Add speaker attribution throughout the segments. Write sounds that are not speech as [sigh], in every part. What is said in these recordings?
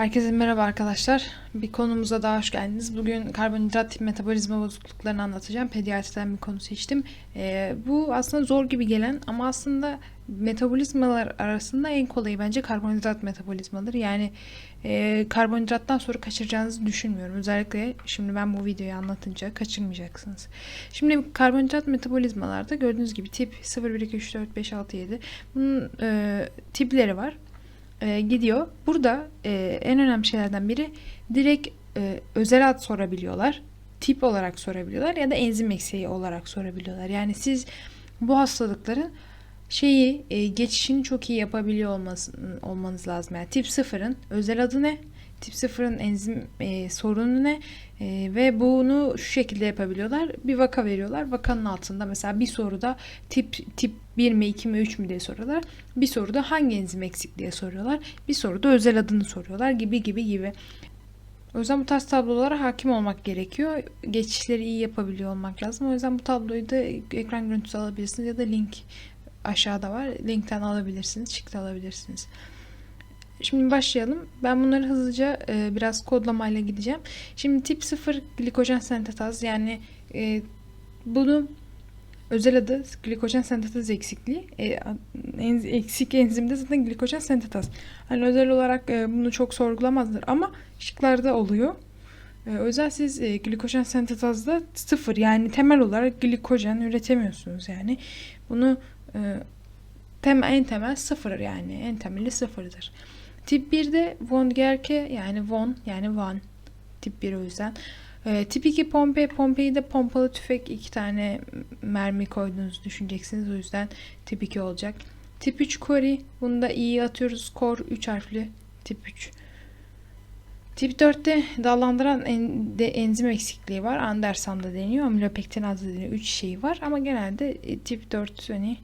Speaker 1: Herkese merhaba arkadaşlar. Bir konumuza daha hoş geldiniz. Bugün karbonhidrat metabolizma bozukluklarını anlatacağım. Pediatriden bir konu seçtim. Ee, bu aslında zor gibi gelen ama aslında metabolizmalar arasında en kolayı bence karbonhidrat metabolizmaları. Yani e, karbonhidrattan sonra kaçıracağınızı düşünmüyorum. Özellikle şimdi ben bu videoyu anlatınca kaçırmayacaksınız. Şimdi karbonhidrat metabolizmalarda gördüğünüz gibi tip 0, 1, 2, 3, 4, 5, 6, 7 bunun e, tipleri var e, gidiyor. Burada e, en önemli şeylerden biri direkt e, özel ad sorabiliyorlar. Tip olarak sorabiliyorlar ya da enzim eksiği olarak sorabiliyorlar. Yani siz bu hastalıkların şeyi e, geçişini çok iyi yapabiliyor olması, olmanız lazım. Yani tip 0'ın özel adı ne? Tip 0'ın enzim e, sorunu ne? E, ve bunu şu şekilde yapabiliyorlar. Bir vaka veriyorlar. Vakanın altında mesela bir soruda tip tip 1 mi 2 mi 3 mü diye soruyorlar. Bir soruda hangi enzim eksik diye soruyorlar. Bir soruda özel adını soruyorlar gibi gibi gibi. O yüzden bu tarz tablolara hakim olmak gerekiyor. Geçişleri iyi yapabiliyor olmak lazım. O yüzden bu tabloyu da ekran görüntüsü alabilirsiniz ya da link aşağıda var. Linkten alabilirsiniz, çıktı alabilirsiniz. Şimdi başlayalım. Ben bunları hızlıca e, biraz kodlamayla gideceğim. Şimdi tip 0 glikojen sentetaz yani e, bunu özel adı glikojen sentetaz eksikliği. E, en, eksik enzimde zaten glikojen sentetaz. Hani özel olarak e, bunu çok sorgulamazlar ama şıklarda oluyor. E, yüzden siz e, glikojen sentetazda sıfır yani temel olarak glikojen üretemiyorsunuz yani. Bunu e, tem, en temel sıfır yani en temeli sıfırdır. Tip 1'de von Gerke yani von yani van tip 1 o yüzden. E, tip 2 Pompei. Pompei'de pompalı tüfek iki tane mermi koyduğunuzu düşüneceksiniz. O yüzden tip 2 olacak. Tip 3 Cori. Bunu da iyi atıyoruz. Kor 3 harfli. Tip 3. Tip 4'te dallandıran en, de enzim eksikliği var. Anderson'da deniyor. Amilopektinaz deniyor. 3 şey var. Ama genelde e, tip 4 hani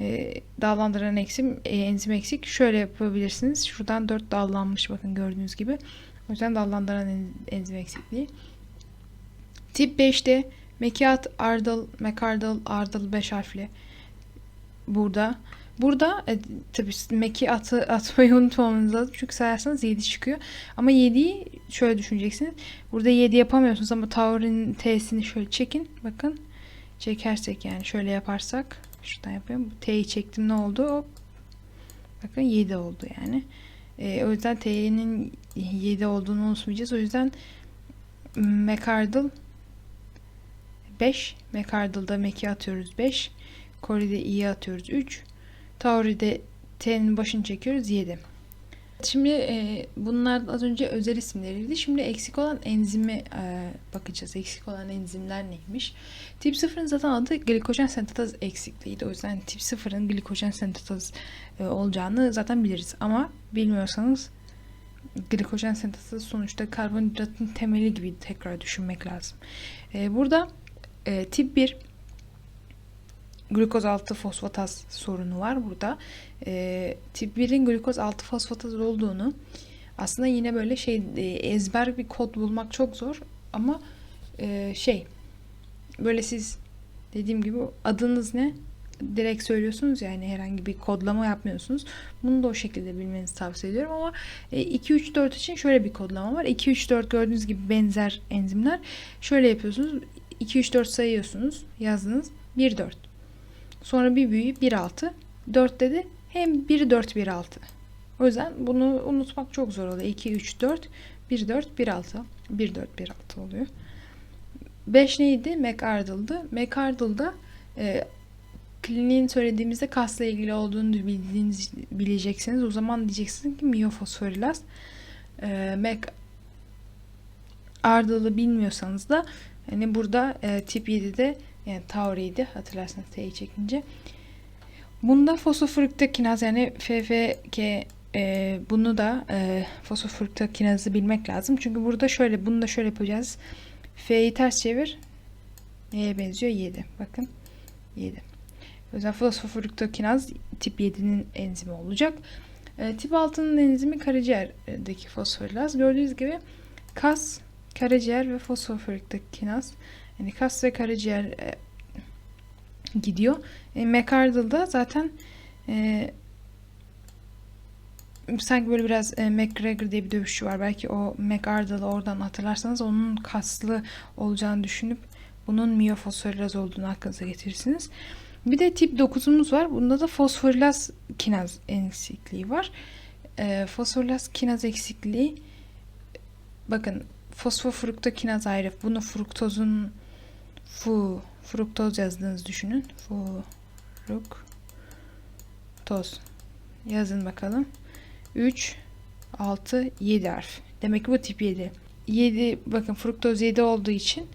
Speaker 1: e, dallandıran eksim, e, enzim eksik. Şöyle yapabilirsiniz. Şuradan 4 dallanmış bakın gördüğünüz gibi. O yüzden dallandıran en, enzim eksikliği. Tip 5'te Mekiat, Ardıl, Mekardıl, Ardıl 5 harfli. Burada. Burada e, tabii Meki atı, [laughs] atmayı unutmamanız lazım. Çünkü sayarsanız 7 çıkıyor. Ama 7'yi şöyle düşüneceksiniz. Burada 7 yapamıyorsunuz ama Taurin T'sini şöyle çekin. Bakın. Çekersek yani şöyle yaparsak. Şuradan yapıyorum. T'yi çektim ne oldu? Hop. Bakın 7 oldu yani. E, o yüzden T'nin 7 olduğunu unutmayacağız. O yüzden Mekardıl 5. Mekardıl'da Mek'i atıyoruz 5. Kori'de i'yi atıyoruz 3. Tauri'de T'nin başını çekiyoruz 7. Şimdi e, bunlar az önce özel isimleriydi. Şimdi eksik olan enzimi e, bakacağız. Eksik olan enzimler neymiş? Tip 0'ın zaten adı glikojen sentetaz eksikliğiydi. O yüzden tip 0'ın glikojen sentetaz e, olacağını zaten biliriz. Ama bilmiyorsanız glikojen sentetaz sonuçta karbonhidratın temeli gibi tekrar düşünmek lazım. E, burada e, tip 1 glukoz 6 fosfataz sorunu var burada. E, tip 1'in glukoz 6 fosfataz olduğunu aslında yine böyle şey e, ezber bir kod bulmak çok zor ama e, şey böyle siz dediğim gibi adınız ne direkt söylüyorsunuz yani herhangi bir kodlama yapmıyorsunuz. Bunu da o şekilde bilmenizi tavsiye ediyorum ama 2 3 4 için şöyle bir kodlama var. 2 3 4 gördüğünüz gibi benzer enzimler. Şöyle yapıyorsunuz. 2 3 4 sayıyorsunuz. Yazdınız. 1 4. Sonra bir büyüğü 1 6. 4 dedi. Hem 1 4 1 6. O yüzden bunu unutmak çok zor oluyor. 2 3 4 1 4 1 6. 1 4 1 6 oluyor. 5 neydi? McArdle'dı. McArdle'da e, kliniğin söylediğimizde kasla ilgili olduğunu bildiğiniz, bileceksiniz. O zaman diyeceksiniz ki miyofosforilaz. E, McArdle'ı bilmiyorsanız da hani burada e, tip 7'de yani Tauri'ydi hatırlarsanız T'yi çekince. Bunda fosfofruktokinaz yani FFK e, bunu da e, fosfofruktokinazı bilmek lazım. Çünkü burada şöyle bunu da şöyle yapacağız. F'yi ters çevir. Neye benziyor? 7. Bakın 7. O yüzden fosfofruktokinaz tip 7'nin enzimi olacak. E, tip 6'nın enzimi karaciğerdeki fosforilaz. Gördüğünüz gibi kas, karaciğer ve fosfofruktokinaz. Yani kas ve karaciğer e, gidiyor. E, McArdle'da zaten e, sanki böyle biraz e, McGregor diye bir dövüşçü var. Belki o McArdle'ı oradan hatırlarsanız onun kaslı olacağını düşünüp bunun miyofosforilaz olduğunu aklınıza getirirsiniz. Bir de tip 9'umuz var. Bunda da fosforilaz kinaz eksikliği var. E, fosforilaz kinaz eksikliği bakın fosfofruktokinaz ayrı. Bunu fruktozun fu fruktoz yazdığınızı düşünün. Fruktoz. Yazın bakalım. 3 6 7 harf. Demek ki bu tip 7. 7 bakın fruktoz 7 olduğu için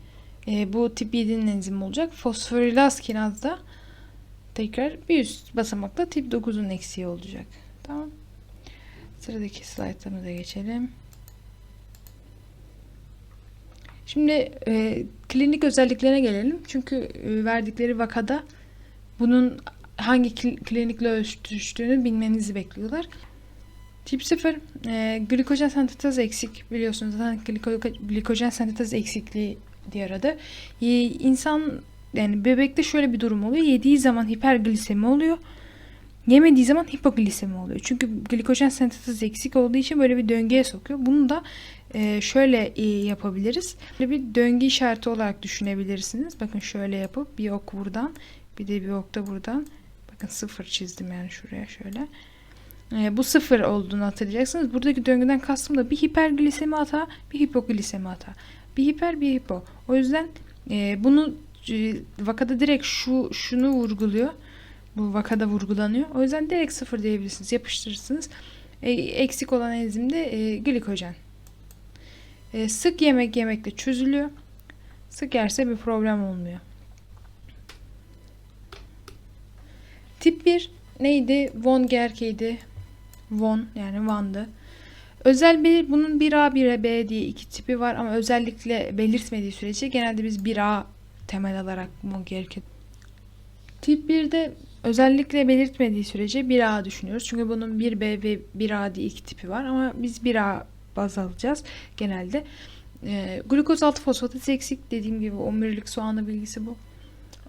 Speaker 1: e, bu tip 7'nin enzimi olacak. Fosforilaz kinazda tekrar bir üst basamakta tip 9'un eksiği olacak. Tamam. Sıradaki slaytlarımıza geçelim. Şimdi e, klinik özelliklerine gelelim. Çünkü e, verdikleri vakada bunun hangi kl- klinikle ölçüştüğünü bilmenizi bekliyorlar. Tip 0 e, glikojen sentetez eksik biliyorsunuz zaten gliko- glikojen sentetez eksikliği diğer adı. E, insan yani bebekte şöyle bir durum oluyor. Yediği zaman hiperglisemi oluyor. Yemediği zaman hipoglisemi oluyor. Çünkü glikojen sentetez eksik olduğu için böyle bir döngüye sokuyor. Bunu da e, şöyle e, yapabiliriz. Bir döngü işareti olarak düşünebilirsiniz. Bakın şöyle yapıp bir ok buradan bir de bir ok da buradan. Bakın sıfır çizdim yani şuraya şöyle. E, bu sıfır olduğunu hatırlayacaksınız. Buradaki döngüden kastım da bir hiperglisemi hata, bir hipoglisemi hata. Bir hiper, bir hipo. O yüzden e, bunu e, vakada direkt şu şunu vurguluyor. Bu vakada vurgulanıyor. O yüzden direkt sıfır diyebilirsiniz. Yapıştırırsınız. E, eksik olan enzimde e, glikojen. E, sık yemek yemekle çözülüyor. Sık yerse bir problem olmuyor. Tip 1 neydi? Von Gerke'ydi. Von yani Van'dı. Özel belir bunun 1A 1B diye iki tipi var ama özellikle belirtmediği sürece genelde biz 1A temel alarak Von Gerke. Tip 1'de özellikle belirtmediği sürece 1A düşünüyoruz. Çünkü bunun 1B ve 1A diye iki tipi var ama biz 1A baz alacağız genelde. E, glukoz 6 fosfataz eksik dediğim gibi omurilik soğanı bilgisi bu.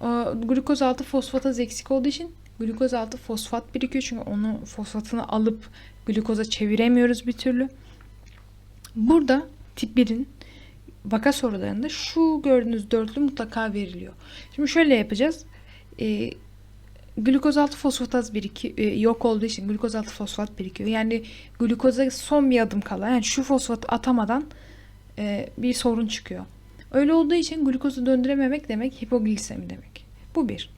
Speaker 1: E, glukoz 6 fosfataz eksik olduğu için glukoz 6 fosfat birikiyor çünkü onu fosfatını alıp glukoza çeviremiyoruz bir türlü. Burada tip 1'in vaka sorularında şu gördüğünüz dörtlü mutlaka veriliyor. Şimdi şöyle yapacağız. E, glukoz 6 fosfataz biriki e, yok olduğu için glukoz 6 fosfat birikiyor. Yani glukoza son bir adım kala yani şu fosfatı atamadan e, bir sorun çıkıyor. Öyle olduğu için glukozu döndürememek demek hipoglisemi demek. Bu bir.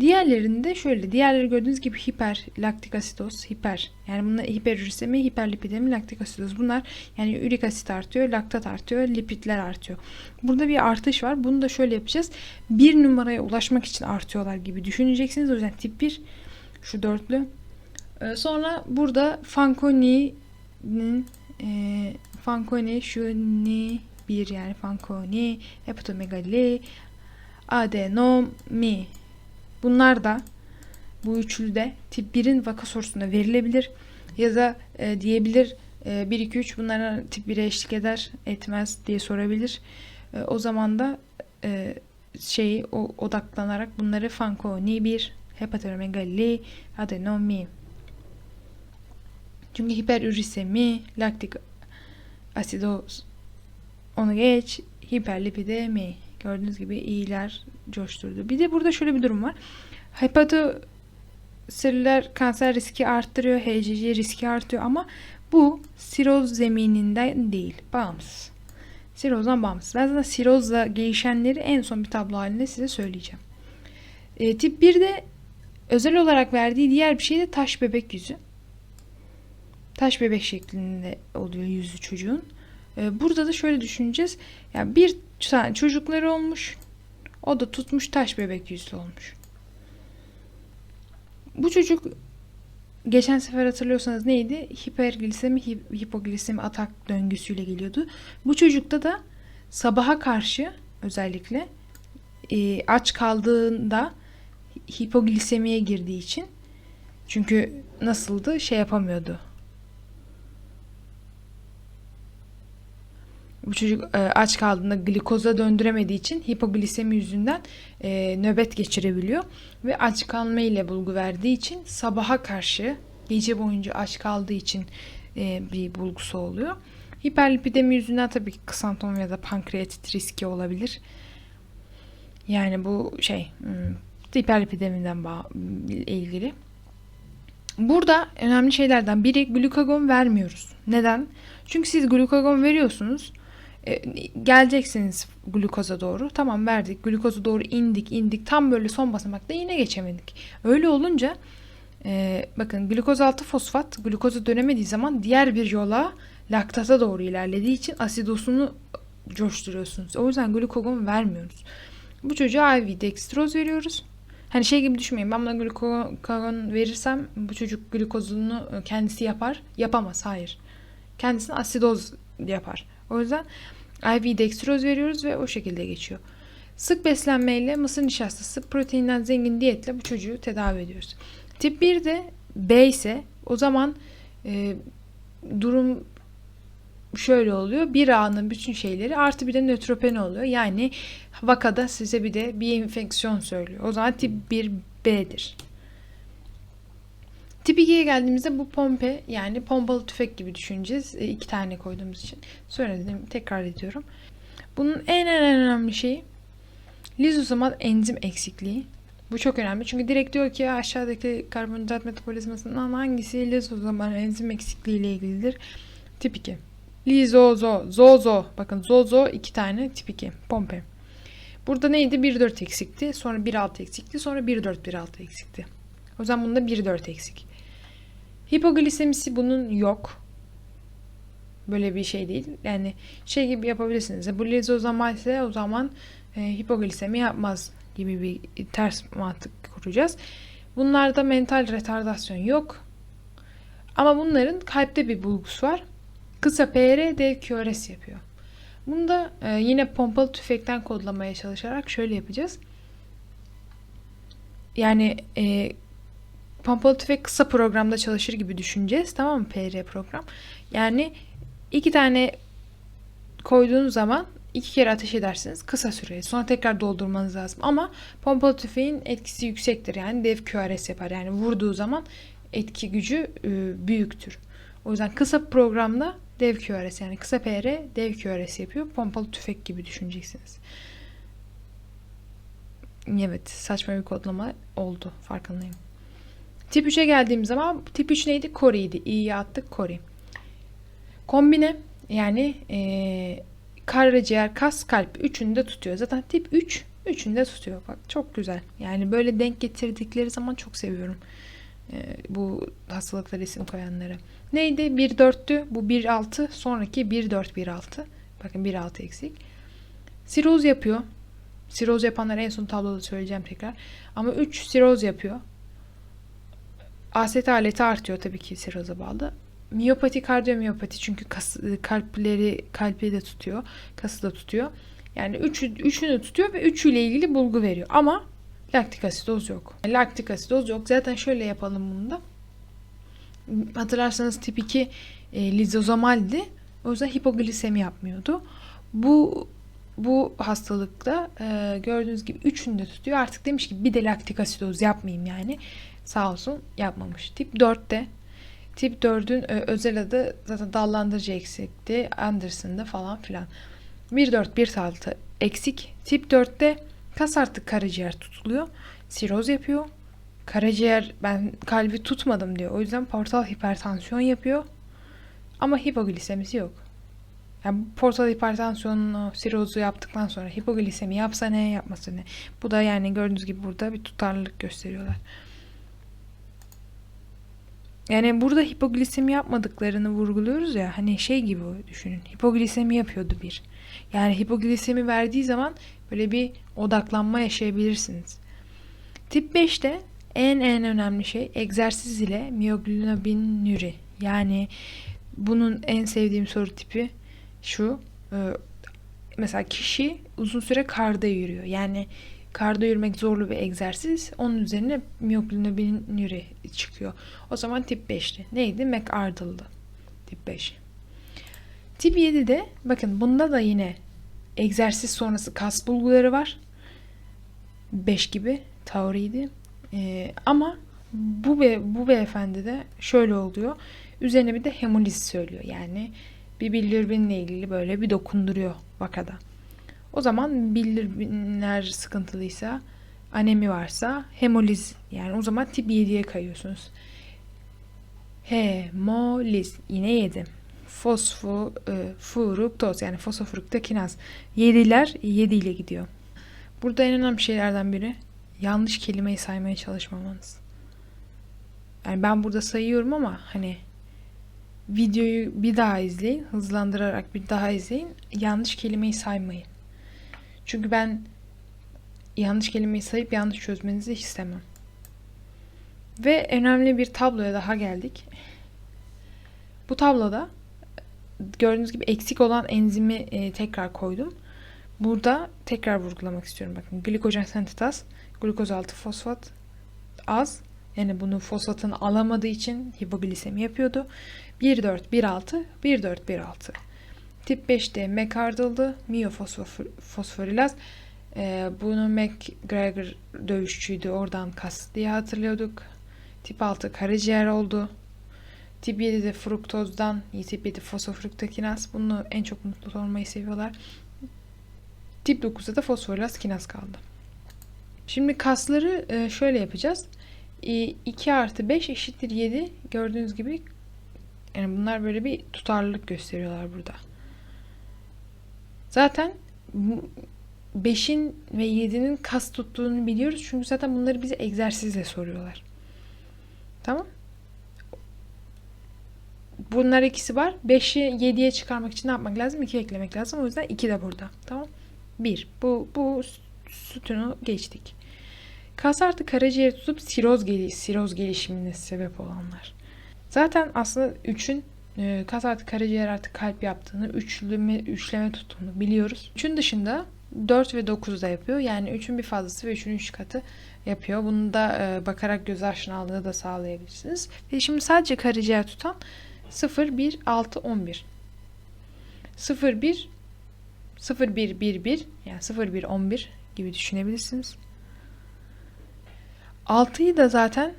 Speaker 1: Diğerlerinde şöyle, diğerleri gördüğünüz gibi hiper laktik asitoz, hiper. Yani bunlar hiperürisemi, hiperlipidemi, laktik asitoz. Bunlar yani ürik asit artıyor, laktat artıyor, lipidler artıyor. Burada bir artış var. Bunu da şöyle yapacağız. Bir numaraya ulaşmak için artıyorlar gibi düşüneceksiniz. O yüzden tip 1 şu dörtlü. Ee, sonra burada Fanconi'nin e, Fanconi şu ni bir yani Fanconi, hepatomegali, adenomi Bunlar da bu üçlü de tip 1'in vaka sorusunda verilebilir. Ya da e, diyebilir e, 1, 2, 3 bunlara tip 1'e eşlik eder etmez diye sorabilir. E, o zaman da e, şeyi o, odaklanarak bunları Fanconi 1, hepatomegali, adenomi. Çünkü hiperürisemi, laktik asidoz onu geç, hiperlipidemi. Gördüğünüz gibi iyiler coşturdu. Bir de burada şöyle bir durum var. Hepatoselüler kanser riski arttırıyor. HCC riski artıyor ama bu siroz zemininden değil. Bağımsız. Sirozdan bağımsız. Ben zaten sirozla gelişenleri en son bir tablo halinde size söyleyeceğim. E, tip 1'de özel olarak verdiği diğer bir şey de taş bebek yüzü. Taş bebek şeklinde oluyor yüzü çocuğun. E, burada da şöyle düşüneceğiz. Yani bir tane çocukları olmuş. O da tutmuş taş bebek yüzlü olmuş. Bu çocuk geçen sefer hatırlıyorsanız neydi? Hiperglisemi, hipoglisemi atak döngüsüyle geliyordu. Bu çocukta da sabaha karşı özellikle e, aç kaldığında hipoglisemiye girdiği için çünkü nasıldı şey yapamıyordu bu çocuk e, aç kaldığında glikoza döndüremediği için hipoglisemi yüzünden e, nöbet geçirebiliyor ve aç kalma ile bulgu verdiği için sabaha karşı gece boyunca aç kaldığı için e, bir bulgusu oluyor. Hiperlipidemi yüzünden tabii ki ksantom ya da pankreatit riski olabilir. Yani bu şey hmm, hiperlipidemiden ilgili. Burada önemli şeylerden biri glukagon vermiyoruz. Neden? Çünkü siz glukagon veriyorsunuz. E, geleceksiniz glukoza doğru. Tamam verdik. Glukoza doğru indik indik. Tam böyle son basamakta yine geçemedik. Öyle olunca e, bakın glukoz altı fosfat glukoza dönemediği zaman diğer bir yola laktata doğru ilerlediği için asidosunu coşturuyorsunuz. O yüzden glukagon vermiyoruz. Bu çocuğa IV dextroz veriyoruz. Hani şey gibi düşünmeyin. Ben buna glukagon verirsem bu çocuk glukozunu kendisi yapar. Yapamaz. Hayır. Kendisine asidoz yapar. O yüzden IV dextroz veriyoruz ve o şekilde geçiyor. Sık beslenmeyle mısır nişastası proteinden zengin diyetle bu çocuğu tedavi ediyoruz. Tip 1 de B ise o zaman e, durum şöyle oluyor. Bir anın bütün şeyleri artı bir de nötropen oluyor. Yani vakada size bir de bir enfeksiyon söylüyor. O zaman tip 1 B'dir. Tip 2'ye geldiğimizde bu pompe yani pompalı tüfek gibi düşüneceğiz. E, iki tane koyduğumuz için. Söyledim tekrar ediyorum. Bunun en en, önemli şeyi lizosomal enzim eksikliği. Bu çok önemli. Çünkü direkt diyor ki aşağıdaki karbonhidrat metabolizmasından hangisi lizosomal enzim eksikliği ile ilgilidir? Tip 2. Lizozo, zozo. Bakın zozo iki tane tip 2. Pompe. Burada neydi? 1-4 eksikti. Sonra 1-6 eksikti. Sonra 1-4-1-6 eksikti. O zaman bunda 1-4 eksik. Hipoglisemisi bunun yok. Böyle bir şey değil. Yani şey gibi yapabilirsiniz. Bu lizozamal ise o zaman e, hipoglisemi yapmaz gibi bir ters mantık kuracağız. Bunlarda mental retardasyon yok. Ama bunların kalpte bir bulgusu var. Kısa PR dev QRS yapıyor. Bunu da e, yine pompalı tüfekten kodlamaya çalışarak şöyle yapacağız. Yani e, pompalı tüfek kısa programda çalışır gibi düşüneceğiz. Tamam mı? PR program. Yani iki tane koyduğunuz zaman iki kere ateş edersiniz kısa süreli. Sonra tekrar doldurmanız lazım. Ama pompalı tüfeğin etkisi yüksektir. Yani dev QRS yapar. Yani vurduğu zaman etki gücü e, büyüktür. O yüzden kısa programda dev QRS yani kısa PR dev QRS yapıyor. Pompalı tüfek gibi düşüneceksiniz. Evet saçma bir kodlama oldu farkındayım. Tip 3'e geldiğim zaman tip 3 neydi? Kori'ydi. İ'yi attık Kori. Kombine yani ee, karaciğer, kas, kalp üçünü de tutuyor. Zaten tip 3 üçünü de tutuyor. Bak çok güzel. Yani böyle denk getirdikleri zaman çok seviyorum. Ee, bu hastalıklara isim koyanları. Neydi? 1-4'tü. Bu 1-6. Sonraki 1-4-1-6. Bakın 1-6 eksik. Siroz yapıyor. Siroz yapanlara en son tabloda söyleyeceğim tekrar. Ama 3 siroz yapıyor. AST aleti artıyor tabii ki siroza bağlı. Miyopati, kardiyomiyopati çünkü kas, kalpleri kalbi de tutuyor. Kası da tutuyor. Yani üçü, üçünü tutuyor ve üçüyle ilgili bulgu veriyor. Ama laktik asidoz yok. Laktik asidoz yok. Zaten şöyle yapalım bunu da. Hatırlarsanız tip 2 e, lizozomaldi. O yüzden hipoglisemi yapmıyordu. Bu bu hastalıkta e, gördüğünüz gibi üçünü de tutuyor. Artık demiş ki bir de laktik asidoz yapmayayım yani. Sağ olsun yapmamış. Tip 4'te Tip 4'ün e, özel adı zaten dallandırıcı eksikti. Anderson'da falan filan. 1.4 1.6 eksik. Tip 4'te kas artık karaciğer tutuluyor. Siroz yapıyor. Karaciğer ben kalbi tutmadım diyor. O yüzden portal hipertansiyon yapıyor. Ama hipoglisemisi yok. Yani portal hipertansiyonunu, sirozu yaptıktan sonra hipoglisemi yapsa ne, yapmasa ne. Bu da yani gördüğünüz gibi burada bir tutarlılık gösteriyorlar. Yani burada hipoglisemi yapmadıklarını vurguluyoruz ya hani şey gibi düşünün. Hipoglisemi yapıyordu bir. Yani hipoglisemi verdiği zaman böyle bir odaklanma yaşayabilirsiniz. Tip 5'te en en önemli şey egzersiz ile miyoglobinüri. Yani bunun en sevdiğim soru tipi şu. E, mesela kişi uzun süre karda yürüyor. Yani karda yürümek zorlu bir egzersiz. Onun üzerine miyoglobinüri çıkıyor. O zaman tip 5'ti. Neydi? McArdle'dı. Tip 5. Tip 7'de bakın bunda da yine egzersiz sonrası kas bulguları var. 5 gibi tauriydi. Ee, ama Bu be, bu beyefendi de şöyle oluyor. Üzerine bir de hemoliz söylüyor. Yani bir bilirubinle ilgili böyle bir dokunduruyor vakada. O zaman bilirubinler sıkıntılıysa, anemi varsa hemoliz yani o zaman tip 7'ye kayıyorsunuz. Hemoliz yine 7. Fosfo e, fruktoz yani fosfofruktokinaz. 7'ler 7 ile gidiyor. Burada en önemli şeylerden biri yanlış kelimeyi saymaya çalışmamanız. Yani ben burada sayıyorum ama hani videoyu bir daha izleyin, hızlandırarak bir daha izleyin. Yanlış kelimeyi saymayın. Çünkü ben yanlış kelimeyi sayıp yanlış çözmenizi istemem. Ve önemli bir tabloya daha geldik. Bu tabloda gördüğünüz gibi eksik olan enzimi e, tekrar koydum. Burada tekrar vurgulamak istiyorum. Bakın glikojen sentitaz, glukoz altı fosfat az. Yani bunu fosfatını alamadığı için hipoglisemi yapıyordu. 1,4, 1,6, 1,4, 1,6. Tip 5'te mekardıldı, miyofosforilaz. Ee, bunu McGregor dövüşçüydü. Oradan kas diye hatırlıyorduk. Tip 6 karaciğer oldu. Tip 7'de fruktozdan, tip 7 fosfofruktokinaz. Bunu en çok mutlu olmayı seviyorlar. Tip 9'da da fosforilaz kinaz kaldı. Şimdi kasları e, şöyle yapacağız. 2 artı 5 eşittir 7. Gördüğünüz gibi yani bunlar böyle bir tutarlılık gösteriyorlar burada. Zaten 5'in ve 7'nin kas tuttuğunu biliyoruz. Çünkü zaten bunları bize egzersizle soruyorlar. Tamam. Bunlar ikisi var. 5'i 7'ye çıkarmak için ne yapmak lazım? 2 eklemek lazım. O yüzden 2 de burada. Tamam. 1. Bu, bu sütunu geçtik. Kas artı karaciğeri tutup siroz, geliş, siroz gelişimine sebep olanlar. Zaten aslında 3'ün e, kas artı karaciğer artı kalp yaptığını, üçleme, üçleme tuttuğunu biliyoruz. 3'ün dışında 4 ve 9 da yapıyor. Yani 3'ün bir fazlası ve 3'ün 3 katı yapıyor. Bunu da e, bakarak göz aşinalığı da sağlayabilirsiniz. Ve şimdi sadece karaciğer tutan 0, 1, 6, 11. 0, 1, 0, 1, 1, 1 yani 0, 1, 11 gibi düşünebilirsiniz. 6'yı da zaten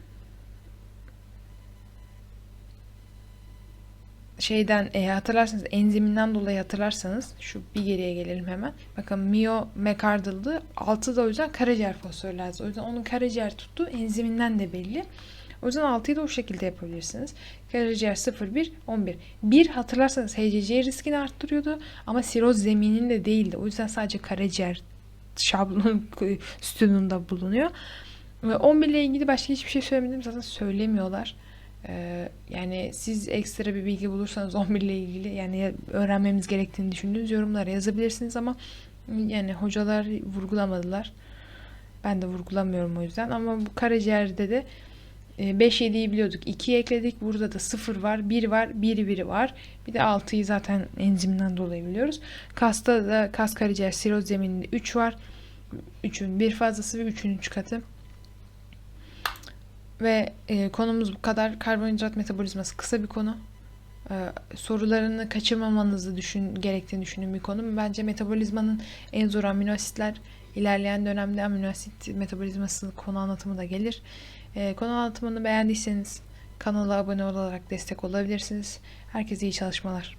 Speaker 1: şeyden e, hatırlarsanız enziminden dolayı hatırlarsanız şu bir geriye gelelim hemen. Bakın mio mekardıldı. 6 da o yüzden karaciğer fosforilaz. O yüzden onun karaciğer tuttuğu enziminden de belli. O yüzden 6'yı da o şekilde yapabilirsiniz. Karaciğer 0, 1, 11. 1 hatırlarsanız HCC riskini arttırıyordu ama siroz zemininde değildi. O yüzden sadece karaciğer şablon sütununda bulunuyor. Ve 11 ile ilgili başka hiçbir şey söylemedim. Zaten söylemiyorlar. Ee, yani siz ekstra bir bilgi bulursanız [laughs] 11 ile ilgili yani öğrenmemiz gerektiğini düşündüğünüz yorumlara yazabilirsiniz ama yani hocalar vurgulamadılar. Ben de vurgulamıyorum o yüzden ama bu karaciğerde de 5-7'yi e, biliyorduk. 2'yi ekledik. Burada da 0 var, 1 var, 1 1 var. Bir de 6'yı zaten enzimden dolayı biliyoruz. Kasta da kas karaciğer siroz zemininde 3 var. 3'ün bir fazlası ve 3'ün 3 katı. Ve e, konumuz bu kadar. Karbonhidrat metabolizması kısa bir konu. E, sorularını kaçırmamanızı düşün, gerektiğini düşündüğüm bir konu. Bence metabolizmanın en zor amino asitler. İlerleyen dönemde amino asit metabolizması konu anlatımı da gelir. E, konu anlatımını beğendiyseniz kanala abone olarak destek olabilirsiniz. Herkese iyi çalışmalar.